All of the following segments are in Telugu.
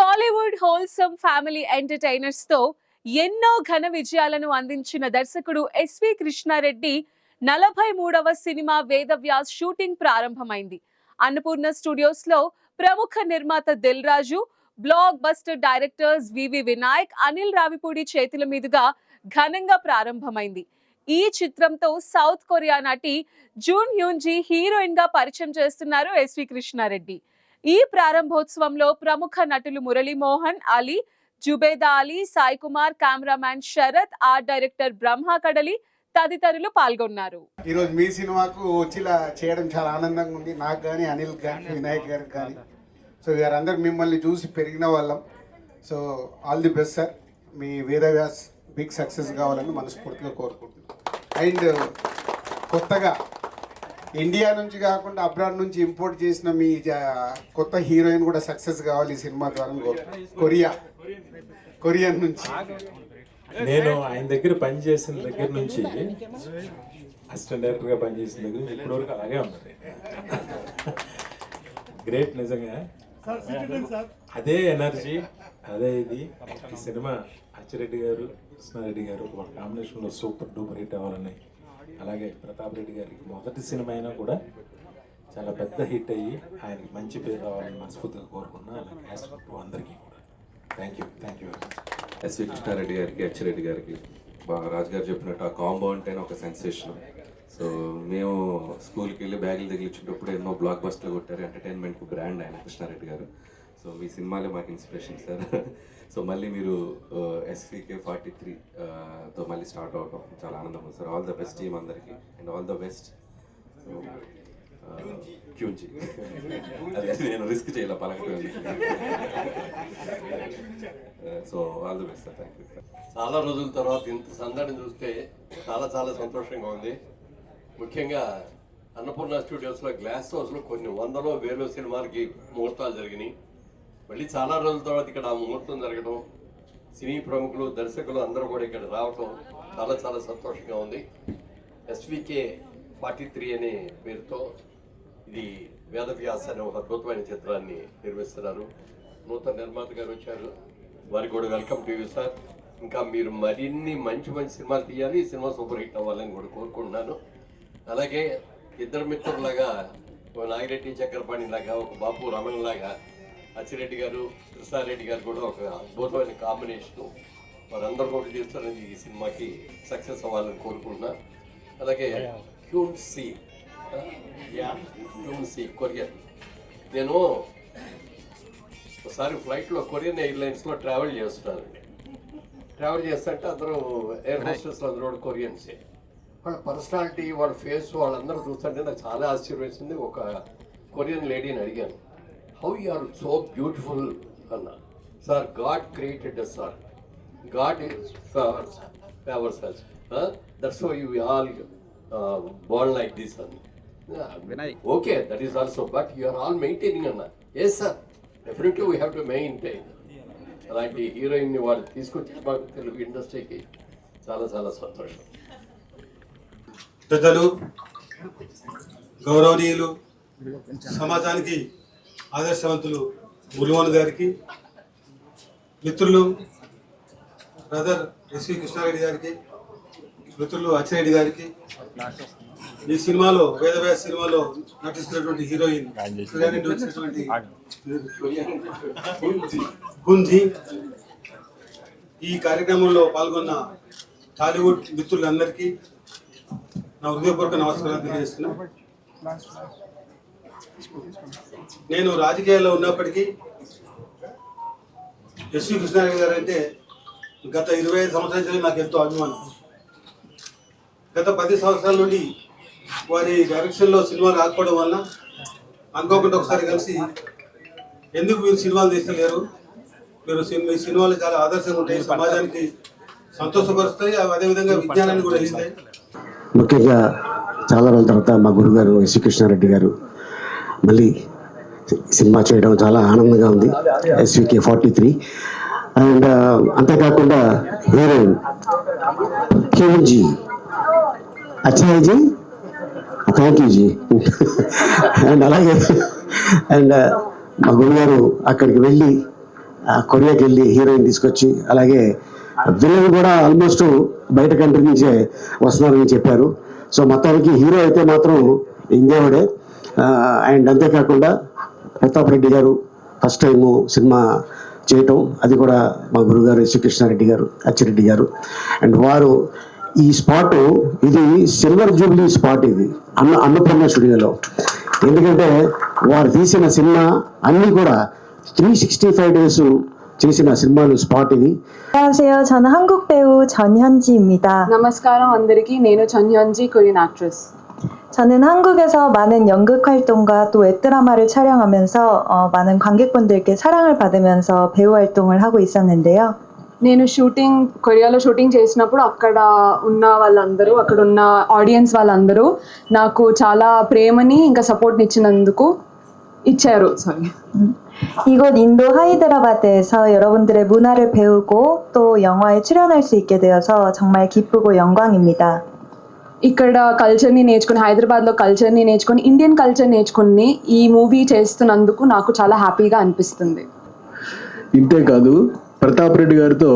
టాలీవుడ్ హోల్సమ్ ఫ్యామిలీ ఎంటర్టైనర్స్తో ఎన్నో ఘన విజయాలను అందించిన దర్శకుడు ఎస్వి కృష్ణారెడ్డి నలభై మూడవ సినిమా వేదవ్యాస్ షూటింగ్ ప్రారంభమైంది. అన్నపూర్ణ స్టూడియోస్లో ప్రముఖ నిర్మాత Dil Raju blockbuster directors VV Vinayak Anil Ravipudi చేతుల మీదుగా ఘనంగా ప్రారంభమైంది. ఈ చిత్రంతో సౌత్ కొరియా నటి జూన్ హ్యూన్జీ హీరోయిన్గా పరిచయం చేస్తున్నారు ఎస్వి కృష్ణారెడ్డి. ఈ ప్రారంభోత్సవంలో ప్రముఖ నటులు Murali Mohan Ali Zubeda Ali Sai Kumar cameraman Sarath art director Brahma Kadali తదితరులు పాల్గొన్నారు. ఈరోజు మీ సినిమాకు వచ్చి చేయడం చాలా ఆనందంగా ఉంది. నాకు కానీ అనిల్ కానీ వినాయక్ గారికి కానీ సో వీరందరూ మిమ్మల్ని చూసి పెరిగిన వాళ్ళం. So all the best sir. Me Vedavyas big success కావాలని మనస్ఫూర్తిగా కోరుకుంటున్నాను అండ్ కొత్తగా ఇండియా నుంచి కాకుండా అబ్రాడ్ నుంచి ఇంపోర్ట్ చేసిన మీ కొత్త హీరోయిన్ కూడా సక్సెస్ కావాలి ఈ సినిమా ద్వారా. కొరియా. కొరియన్ నుంచి. నేను ఆయన దగ్గర పనిచేసిన దగ్గర నుంచి అసిస్టెంట్ డైరెక్టర్గా పనిచేసిన దగ్గర నుంచి ఇప్పటివరకు అలాగే ఉన్నది గ్రేట్ నిజంగా. అదే ఎనర్జీ అదే ఇది. ఈ సినిమా అచ్చిరెడ్డి గారు కృష్ణారెడ్డి గారు వాళ్ళ కాంబినేషన్లో సూపర్ డూపర్ హిట్ అవ్వాలని అలాగే ప్రతాప్ రెడ్డి గారికి మొదటి సినిమా అయినా కూడా చాలా పెద్ద హిట్ అయ్యి ఆయనకి మంచి పేరు రావాలని మనస్ఫూర్తిగా కోరుకున్నా అలాగే క్యాస్ట్ అందరికీ కూడా. Thank you thank you very much SV Krishna Reddy గారికి అచ్చిరెడ్డి గారికి. బాగా రాజు గారు చెప్పినట్టు ఆ కాంబో అంటేనే ఒక సెన్సేషన్ సో మేము స్కూల్కి వెళ్ళి బ్యాగులు తగిలించేటప్పుడు ఎన్నో బ్లాక్ బస్టర్లు కొట్టారు ఎంటర్టైన్మెంట్కి బ్రాండ్ ఆయన కృష్ణారెడ్డి గారు. సో మీ సినిమాలే మాకు ఇన్స్పిరేషన్ సార్. సో మళ్ళీ మీరు ఎస్వికే ఫార్టీ త్రీ తో మళ్ళీ స్టార్ట్ అవటం చాలా ఆనందం ఉంది sir. All the best team అందరికీ అండ్ ఆల్ ద బెస్ట్ క్యూంచి అదే నేను రిస్క్ చేయాల పలకటం so all the best sir thank you చాలా రోజుల తర్వాత ఇంత సందడిని చూస్తే చాలా చాలా సంతోషంగా ఉంది. ముఖ్యంగా అన్నపూర్ణ స్టూడియోస్లో గ్లాస్ హౌస్లో కొన్ని వందలో వేలో సినిమాలకి ముహూర్తాలు జరిగినాయి. మళ్ళీ చాలా రోజుల తర్వాత ఇక్కడ ఆ ముహూర్తం జరగడం సినీ ప్రముఖులు దర్శకులు అందరూ కూడా ఇక్కడ రావటం చాలా చాలా సంతోషంగా ఉంది. ఎస్వికే ఫార్టీ త్రీ అనే పేరుతో ఇది వేదవ్యాస అనే ఒక అద్భుతమైన చిత్రాన్ని నిర్మిస్తున్నారు. నూతన నిర్మాత గారు వచ్చారు. వారికి కూడా వెల్కమ్ టు యూ సార్. ఇంకా మీరు మరిన్ని మంచి మంచి సినిమాలు తీయాలి. ఈ సినిమా సూపర్ హిట్ అవ్వాలని కూడా కోరుకుంటున్నాను. అలాగే ఇద్దరు మిత్రులాగా ఓ నాగిరెడ్డి చక్రపాణి లాగా ఒక బాపు రమణ లాగా అచ్చిరెడ్డి గారు కృష్ణారెడ్డి గారు కూడా ఒక అద్భుతమైన కాంబినేషను వారందరూ కూడా చేస్తారని ఈ సినిమాకి సక్సెస్ అవ్వాలని కోరుకుంటున్నా. అలాగే క్యూన్ సి క్యూన్ సి కొరియన్ నేను ఒకసారి ఫ్లైట్లో కొరియన్ ఎయిర్లైన్స్లో ట్రావెల్ చేస్తున్నాను. ట్రావెల్ చేస్తుంటే అందరూ ఎయిర్ హోస్టెస్ అందరూ కూడా కొరియన్సే. వాళ్ళ పర్సనాలిటీ వాళ్ళ ఫేస్ వాళ్ళందరూ చూస్తుంటే నాకు చాలా ఆశ్చర్యం వేసింది. ఒక కొరియన్ లేడీని అడిగాను. How you are so beautiful అన్న sir god created sir god favours us that's why you all bond like this అన్న okay that is also but you are all maintaining అన్న yes sir definitely we have to maintain అలాంటి హీరోయిన్ని వాళ్ళు తీసుకొచ్చి మాకు తెలుగు ఇండస్ట్రీకి చాలా చాలా సంతోషం. పెద్దలు గౌరవనీయులు సమాజానికి ఆదర్శవంతులు మురుమోహన్ గారికి మిత్రులు బ్రదర్ ఎస్వి కృష్ణారెడ్డి గారికి మిత్రులు అచ్చిరెడ్డి గారికి. ఈ సినిమాలో వేదవ్యాస సినిమాలో నటిస్తున్నటువంటి హీరోయిన్ సురేఖ వచ్చినటువంటి గుంజి. ఈ కార్యక్రమంలో పాల్గొన్న టాలీవుడ్ మిత్రులందరికీ నా హృదయపూర్వక నమస్కారాలు తెలియజేస్తున్నాను. నేను రాజకీయాల్లో ఉన్నప్పటికీ ఎస్వి కృష్ణారెడ్డి గారు అంటే గత ఇరవై ఐదు సంవత్సరాల నాకు ఎంతో అభిమానం. గత పది సంవత్సరాల నుండి వారి డైరెక్షన్లో సినిమాలు రాకపోవడం వలన అనుకోకుండా ఒకసారి కలిసి ఎందుకు మీరు సినిమాలు తీస్తలేరు? మీరు సినిమా మీ సినిమాలు చాలా ఆదర్శంగా ఉంటాయి సమాజానికి సంతోషపరుస్తాయి అదేవిధంగా విజ్ఞానాన్ని కూడా ఇస్తాయి. ముఖ్యంగా చాలా రోజుల తర్వాత మా గురుగారు ఎస్వి కృష్ణారెడ్డి గారు మళ్ళీ సినిమా చేయడం చాలా ఆనందంగా ఉంది. SVK forty three and uh, అంతేకాకుండా హీరోయిన్ క్యూన్ అచ్చాయిజీ? Thank you ji. అండ్ అలాగే అండ్ uh, మా గురుగారు అక్కడికి వెళ్ళి ఆ, కొరియాకి వెళ్ళి హీరోయిన్ తీసుకొచ్చి అలాగే విలన్ కూడా ఆల్మోస్ట్ బయట కంట్రీ నుంచే వస్తున్నారని చెప్పారు. సో మొత్తానికి హీరో అయితే మాత్రం ఇండియాడే అండ్ అంతేకాకుండా ప్రతాప్ రెడ్డి గారు ఫస్ట్ టైము సినిమా చేయటం అది కూడా మా గురుగారు శ్రీకృష్ణారెడ్డి గారు అచ్చిరెడ్డి గారు అండ్ వారు ఈ స్పాట్ ఇది సిల్వర్ జూబ్లీ స్పాట్ ఇది అన్న అన్నపూర్ణ స్టూడియోలో ఎందుకంటే వారు తీసిన సినిమా అన్నీ కూడా త్రీ సిక్స్టీ ఫైవ్ డేస్ చేసిన సినిమాలు స్పాట్ ఇది 안녕하세요. 저는 한국 배우 전현지입니다. నమస్కారం అందరికీ నేను చన్యంజీ కొరియన్ యాక్ట్రెస్ 저는 한국에서 많은 연극 활동과 또 웹드라마를 촬영하면서 어, 많은 관객분들께 사랑을 받으면서 배우 활동을 하고 있었는데요. నేను షూటింగ్ కొరియాలో షూటింగ్ చేసినప్పుడు అక్కడ ఉన్న వాళ్ళందరూ అక్కడ ఉన్న ఆడియన్స్ వాళ్ళందరూ నాకు చాలా ప్రేమని ఇంకా సపోర్ట్ని ఇచ్చినందుకు ఇచ్చారు సారీ 이곳 인도 하이드라바드에서 여러분들의 문화를 배우고 또 영화에 출연할 수 있게 되어서 정말 기쁘고 영광입니다. ఇక్కడ కల్చర్ని నేర్చుకుని హైదరాబాద్లో కల్చర్ని నేర్చుకుని ఇండియన్ కల్చర్ నేర్చుకుని ఈ మూవీ చేస్తున్నందుకు నాకు చాలా హ్యాపీగా అనిపిస్తుంది. ఇంతే కాదు ప్రతాప్ రెడ్డి గారితో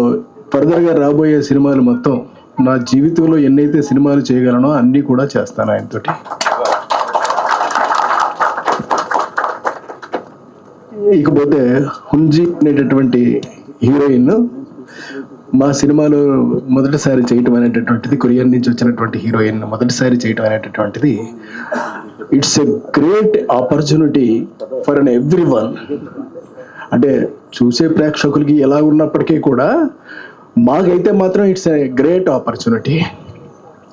ఫర్దర్గా రాబోయే సినిమాలు మొత్తం నా జీవితంలో ఎన్నైతే సినిమాలు చేయగలనో అన్నీ కూడా చేస్తాను ఆయనతోటి. ఇకపోతే హుంజీ అనేటటువంటి హీరోయిన్ మా సినిమాలో మొదటిసారి చేయటం అనేటటువంటిది కొరియన్ నుంచి వచ్చినటువంటి హీరోయిన్ మొదటిసారి చేయటం అనేటటువంటిది it's a great opportunity for an everyone అంటే చూసే ప్రేక్షకులకి ఎలా ఉన్నప్పటికీ కూడా మాకైతే మాత్రం ఇట్స్ ఎ గ్రేట్ ఆపర్చునిటీ.